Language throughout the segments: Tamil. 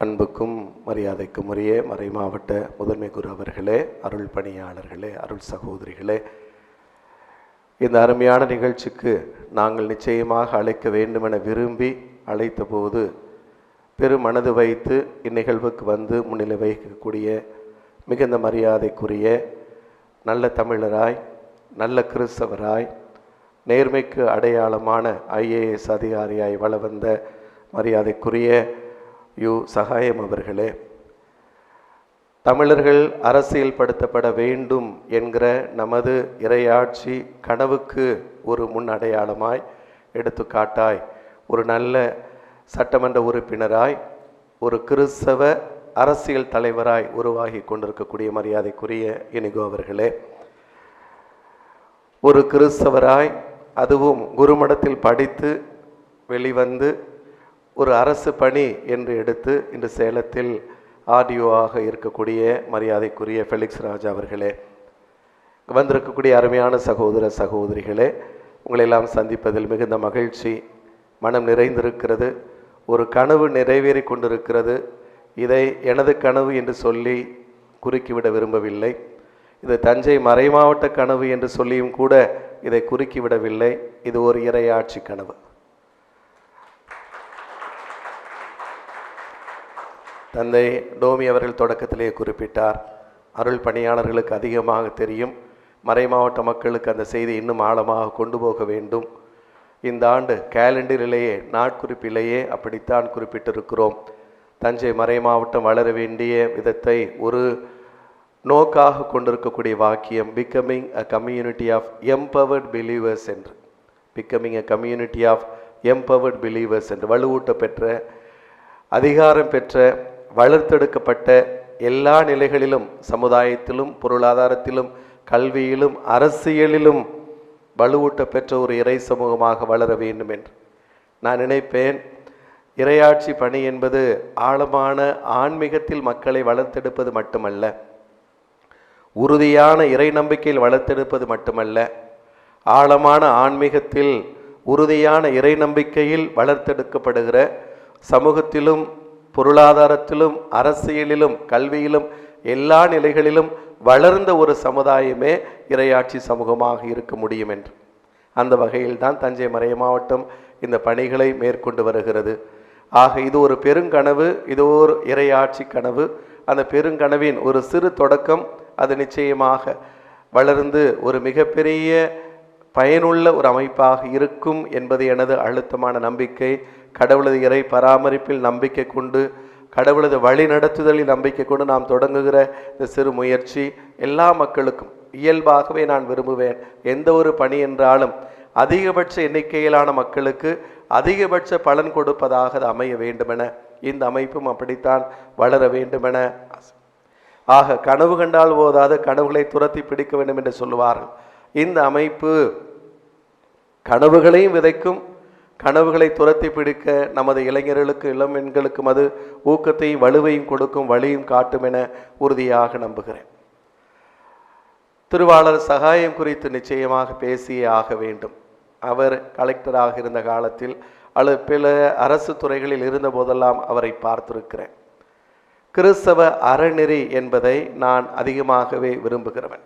அன்புக்கும் மரியாதைக்கும் உரிய மறை மாவட்ட முதன்மை குரு அவர்களே அருள் பணியாளர்களே அருள் சகோதரிகளே. இந்த அருமையான நிகழ்ச்சிக்கு நாங்கள் நிச்சயமாக அழைக்க வேண்டுமென விரும்பி அழைத்த போது மனது வைத்து இந்நிகழ்வுக்கு வந்து முன்னிலை வகிக்கக்கூடிய மிகுந்த மரியாதைக்குரிய நல்ல தமிழராய் நல்ல கிறிஸ்தவராய் நேர்மைக்கு அடையாளமான ஐஏஎஸ் அதிகாரியாய் வள வந்த மரியாதைக்குரிய யு சகாயம் அவர்களே. தமிழர்கள் அரசியல்படுத்தப்பட வேண்டும் என்கிற நமது இறையாட்சி கனவுக்கு ஒரு முன் அடையாளமாய் எடுத்துக்காட்டாய். ஒரு நல்ல சட்டமன்ற உறுப்பினராய் ஒரு கிறிஸ்தவ அரசியல் தலைவராய் உருவாகி கொண்டிருக்கக்கூடிய மரியாதைக்குரிய இனிகோ அவர்களே. ஒரு கிறிஸ்தவராய் அதுவும் குருமடத்தில் படித்து வெளிவந்து ஒரு அரசு பணி என்று எடுத்து இன்று சேலத்தில் ஆடியோவாக இருக்கக்கூடிய மரியாதைக்குரிய ஃபெலிக்ஸ் ராஜா அவர்களே வந்திருக்கக்கூடிய அருமையான சகோதர சகோதரிகளே உங்களெல்லாம் சந்திப்பதில் மிகுந்த மகிழ்ச்சி. மனம் நிறைந்திருக்கிறது. ஒரு கனவு நிறைவேறி கொண்டிருக்கிறது. இதை எனது கனவு என்று சொல்லி குறுக்கிவிட விரும்பவில்லை. இது தஞ்சை மறைமாவட்ட கனவு என்று சொல்லியும் கூட இதை குறுக்கிவிடவில்லை. இது ஒரு இரையாட்சி கனவு. தந்தை டோமி அவர்கள் தொடக்கத்திலே குறிப்பிட்டார் அருள் பணியாளர்களுக்கு அதிகமாக தெரியும். மறைமாவட்ட மக்களுக்கு அந்த செய்தி இன்னும் ஆழமாக கொண்டு போக வேண்டும். இந்த ஆண்டு கேலண்டரிலேயே நாட்குறிப்பிலேயே அப்படித்தான் குறிப்பிட்டிருக்கிறோம். தஞ்சை மறை மாவட்டம் வளர வேண்டிய விதத்தை ஒரு நோக்காக கொண்டிருக்கக்கூடிய வாக்கியம் becoming a community of empowered believers என்று. Becoming a community of empowered believers என்று. வலுவூட்ட பெற்ற அதிகாரம் பெற்ற வளர்த்தெடுக்கப்பட்ட எல்லா நிலைகளிலும் சமுதாயத்திலும் பொருளாதாரத்திலும் கல்வியிலும் அரசியலிலும் வலுவூட்ட பெற்ற ஒரு இறை சமூகமாக வளர வேண்டும் என்று நான் நினைப்பேன். இரையாட்சி பணி என்பது ஆழமான ஆன்மீகத்தில் மக்களை வளர்த்தெடுப்பது மட்டுமல்ல உறுதியான இறை நம்பிக்கையில் வளர்த்தெடுப்பது மட்டுமல்ல ஆழமான ஆன்மீகத்தில் உறுதியான இறை நம்பிக்கையில் வளர்த்தெடுக்கப்படுகிற சமூகத்திலும் பொருளாதாரத்திலும் அரசியலிலும் கல்வியிலும் எல்லா நிலைகளிலும் வளர்ந்த ஒரு சமுதாயமே இரையாட்சி சமூகமாக இருக்க முடியும் என்று. அந்த வகையில் தான் தஞ்சை மறை மாவட்டம் இந்த பணிகளை மேற்கொண்டு வருகிறது. ஆக இது ஒரு பெருங்கனவு இது ஒரு இரையாட்சி கனவு. அந்த பெருங்கனவின் ஒரு சிறு தொடக்கம் அது நிச்சயமாக வளர்ந்து ஒரு மிகப்பெரிய பயனுள்ள ஒரு அமைப்பாக இருக்கும் என்பது எனது அழுத்தமான நம்பிக்கை. கடவுளது இறை பராமரிப்பில் நம்பிக்கை கொண்டு கடவுளது வழி நடத்துதலில் நம்பிக்கை கொண்டு நாம் தொடங்குகிற இந்த சிறு முயற்சி எல்லா மக்களுக்கும் இயல்பாகவே நான் விரும்புவேன். எந்த ஒரு பணி என்றாலும் அதிகபட்ச எண்ணிக்கையிலான மக்களுக்கு அதிகபட்ச பலன் கொடுப்பதாக அது அமைய வேண்டுமென இந்த அமைப்பும் அப்படித்தான் வளர வேண்டுமென. ஆக கனவு கண்டால் போதாது கனவுகளை துரத்தி பிடிக்க வேண்டும் என்று சொல்லுவார்கள். இந்த அமைப்பு கனவுகளையும் விதைக்கும் கனவுகளை துரத்தி பிடிக்க நமது இளைஞர்களுக்கு இளம்பெண்களுக்கும் அது ஊக்கத்தையும் வலுவையும் கொடுக்கும் வழியும் காட்டும் என உறுதியாக நம்புகிறேன். திருவாளர் சகாயம் குறித்து நிச்சயமாக பேசியே ஆக வேண்டும். அவர் கலெக்டராக இருந்த காலத்தில் அல்லது பிற அரசு துறைகளில் இருந்த போதெல்லாம் அவரை பார்த்திருக்கிறேன். கிறிஸ்தவ அறநெறி என்பதை நான் அதிகமாகவே விரும்புகிறவன்.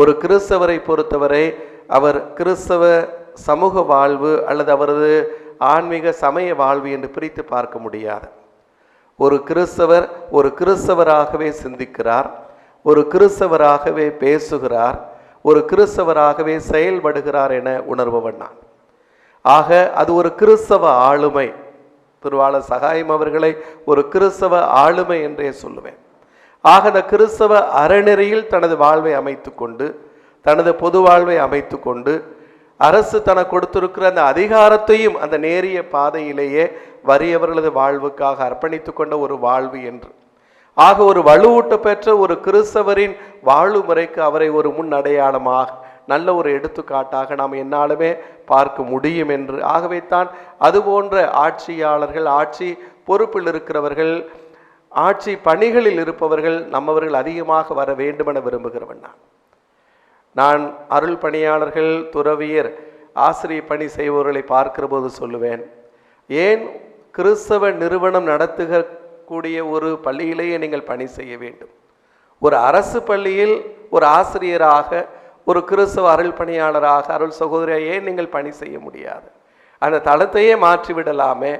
ஒரு கிறிஸ்தவரை பொறுத்தவரை அவர் கிறிஸ்தவ சமூக வாழ்வு அல்லது அவரது ஆன்மீக சமய வாழ்வு என்று பிரித்து பார்க்க முடியாது. ஒரு கிறிஸ்தவர் ஒரு கிறிஸ்தவராகவே சிந்திக்கிறார் ஒரு கிறிஸ்தவராகவே பேசுகிறார் ஒரு கிறிஸ்தவராகவே செயல்படுகிறார் என உணர்பவன் நான். ஆக அது ஒரு கிறிஸ்தவ ஆளுமை. திருவாளர் சகாயம் அவர்களை ஒரு கிறிஸ்தவ ஆளுமை என்றே சொல்லுவேன். ஆக அந்த கிறிஸ்தவ அறநெறியில் தனது வாழ்வை அமைத்து கொண்டு தனது பொது வாழ்வை அமைத்து கொண்டு அரசு தனக்கு கொடுத்திருக்கிற அந்த அதிகாரத்தையும் அந்த நேரிய பாதையிலேயே வறியவர்களது வாழ்வுக்காக அர்ப்பணித்து கொண்ட ஒரு வாழ்வு என்று. ஆக ஒரு வலுவூட்ட பெற்ற ஒரு கிறிஸ்தவரின் வாழ்வு முறைக்கு அவரை ஒரு முன் அடையாளமாக நல்ல ஒரு எடுத்துக்காட்டாக நாம் என்னாலுமே பார்க்க முடியும் என்று. ஆகவே தான் அதுபோன்ற ஆட்சியாளர்கள் ஆட்சி பொறுப்பில் இருக்கிறவர்கள் ஆட்சி பணிகளில் இருப்பவர்கள் நம்மவர்கள் அதிகமாக வர வேண்டுமென விரும்புகிறவன் நான். நான் அருள் பணியாளர்கள் துறவியர் ஆசிரியர் பணி செய்பவர்களை பார்க்கிற போது சொல்லுவேன் ஏன் கிறிஸ்தவ நிறுவனம் நடத்துகக்கூடிய ஒரு பள்ளியிலேயே நீங்கள் பணி செய்ய வேண்டும்? ஒரு அரசு பள்ளியில் ஒரு ஆசிரியராக ஒரு கிறிஸ்தவ அருள் பணியாளராக அருள் சகோதரியாக ஏன் நீங்கள் பணி செய்ய முடியாது? அந்த தளத்தையே மாற்றி விடலாமே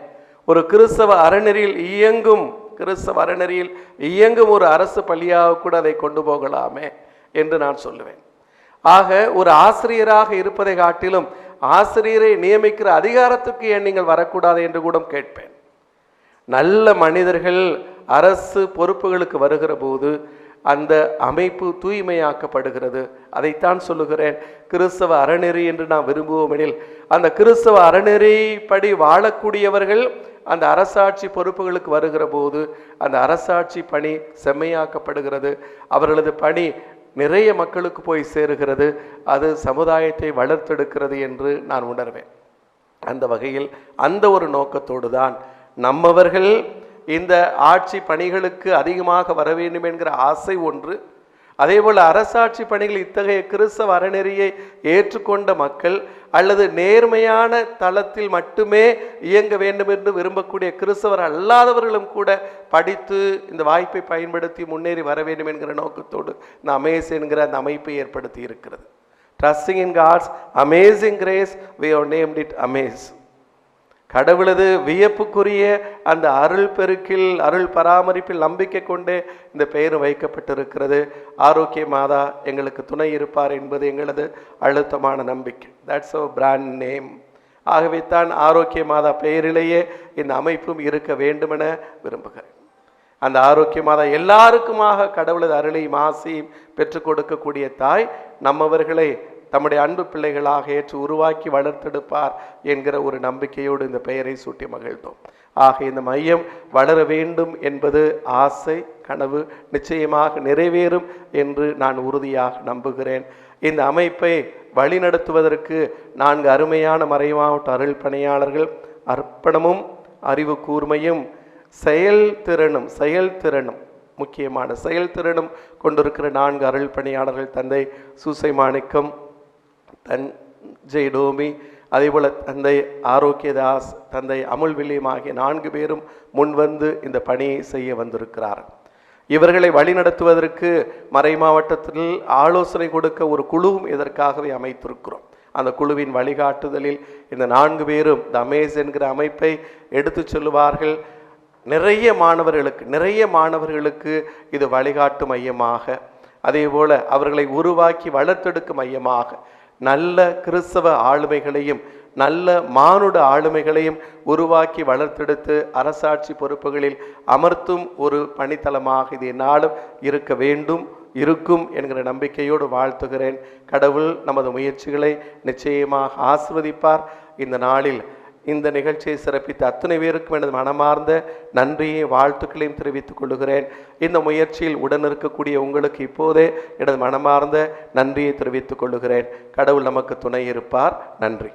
ஒரு கிறிஸ்தவ அறநெறியில் இயங்கும் கிறிஸ்தவ அறநெறியில் இயங்கும் ஒரு அரசு பள்ளியாக கூட அதை கொண்டு போகலாமே என்று நான் சொல்லுவேன். ஆக ஒரு ஆசிரியராக இருப்பதை காட்டிலும் ஆசிரியரை நியமிக்கிற அதிகாரத்துக்கு ஏன் நீங்கள் வரக்கூடாது என்று கூட கேட்பேன். நல்ல மனிதர்கள் அரசு பொறுப்புகளுக்கு வருகிற போது அந்த அமைப்பு தூய்மையாக்கப்படுகிறது. அதைத்தான் சொல்லுகிறேன். கிறிஸ்தவ அறநெறி என்று நாம் விரும்புவோமெனில் அந்த கிறிஸ்தவ அறநெறிப்படி வாழக்கூடியவர்கள் அந்த அரசாட்சி பொறுப்புகளுக்கு வருகிற போது அந்த அரசாட்சி பணி செம்மையாக்கப்படுகிறது. அவர்களது பணி நிறைய மக்களுக்கு போய் சேருகிறது. அது சமுதாயத்தை வளர்த்தெடுக்கிறது என்று நான் உணர்வேன். அந்த வகையில் அந்த ஒரு நோக்கத்தோடு தான் நம்மவர்கள் இந்த ஆட்சி பணிகளுக்கு அதிகமாக வர வேண்டும் என்கிற ஆசை ஒன்று அதேபோல் அரசாட்சி பணிகள் இத்தகைய கிறிஸ்தவ அறநெறியை ஏற்றுக்கொண்ட மக்கள் அல்லது நேர்மையான தளத்தில் மட்டுமே இயங்க வேண்டும் என்று விரும்பக்கூடிய கிறிஸ்தவர் அல்லாதவர்களும் கூட படித்து இந்த வாய்ப்பை பயன்படுத்தி முன்னேறி வர வேண்டும் என்கிற நோக்கத்தோடு இந்த அமேஸ் என்கிற அந்த அமைப்பை ஏற்படுத்தி இருக்கிறது. Trusting in God's amazing grace we have named it amaze கடவுளது வியப்புக்குரிய அந்த அருள் பெருக்கில் அருள் பராமரிப்பில் நம்பிக்கை கொண்டே இந்த பெயர் வைக்கப்பட்டிருக்கிறது. ஆரோக்கிய மாதா எங்களுக்கு துணை இருப்பார் என்பது எங்களது அழுத்தமான நம்பிக்கை. தட்ஸ் ஓ பிராண்ட் நேம் ஆகவே தான் ஆரோக்கிய மாதா பெயரிலேயே இந்த அமைப்பும் இருக்க வேண்டுமென விரும்புகிறேன். அந்த ஆரோக்கிய மாதா எல்லாருக்குமாக கடவுளது அருளையும் ஆசையும் பெற்றுக் கொடுக்கக்கூடிய தாய் நம்மவர்களை தம்முடைய அன்பு பிள்ளைகளாக ஏற்று உருவாக்கி வளர்த்தெடுப்பார் என்கிற ஒரு நம்பிக்கையோடு இந்த பெயரை சூட்டி மகிழ்ந்தோம். ஆக இந்த மையம் வளர வேண்டும் என்பது ஆசை கனவு நிச்சயமாக நிறைவேறும் என்று நான் உறுதியாக நம்புகிறேன். இந்த அமைப்பை வழிநடத்துவதற்கு நான்கு அருமையான மறைமாவட்ட அருள் பணியாளர்கள் அர்ப்பணமும் அறிவு கூர்மையும் செயல்திறனும் செயல்திறனும் முக்கியமான செயல்திறனும் கொண்டிருக்கிற நான்கு அருள் பணியாளர்கள் தந்தை சூசை மாணிக்கம் தஞ்சை டோமி அதேபோல் தந்தை ஆரோக்கியதாஸ் தந்தை அமுல் வில்லியம் ஆகிய நான்கு பேரும் முன்வந்து இந்த பணியை செய்ய வந்திருக்கிறார். இவர்களை வழிநடத்துவதற்கு மறை மாவட்டத்தில் ஆலோசனை கொடுக்க ஒரு குழுவும் இதற்காகவே அமைத்திருக்கிறோம். அந்த குழுவின் வழிகாட்டுதலில் இந்த நான்கு பேரும் த அமேஸ் என்கிற அமைப்பை எடுத்து சொல்லுவார்கள். நிறைய மாணவர்களுக்கு நிறைய மாணவர்களுக்கு இது வழிகாட்டு மையமாக அதேபோல அவர்களை உருவாக்கி வளர்த்தெடுக்கும் மையமாக நல்ல கிறிஸ்தவ ஆளுமைகளையும் நல்ல மானுட ஆளுமைகளையும் உருவாக்கி வளர்த்தெடுத்து அரசாட்சி பொறுப்புகளில் அமர்த்தும் ஒரு பணித்தளமாக இது என்னாலும் இருக்க வேண்டும் இருக்கும் என்கிற நம்பிக்கையோடு வாழ்த்துகிறேன். கடவுள் நமது முயற்சிகளை நிச்சயமாக ஆசிர்வதிப்பார். இந்த நாளில் இந்த நிகழ்ச்சியை சிறப்பித்த அத்தனை பேருக்கும் எனது மனமார்ந்த நன்றியை வாழ்த்துக்களையும் தெரிவித்துக் கொள்கிறேன். இந்த முயற்சியில் உடன் இருக்கக்கூடிய உங்களுக்கு இப்போதே எனது மனமார்ந்த நன்றியை தெரிவித்துக் கொள்கிறேன். கடவுள் நமக்கு துணை இருப்பார். நன்றி.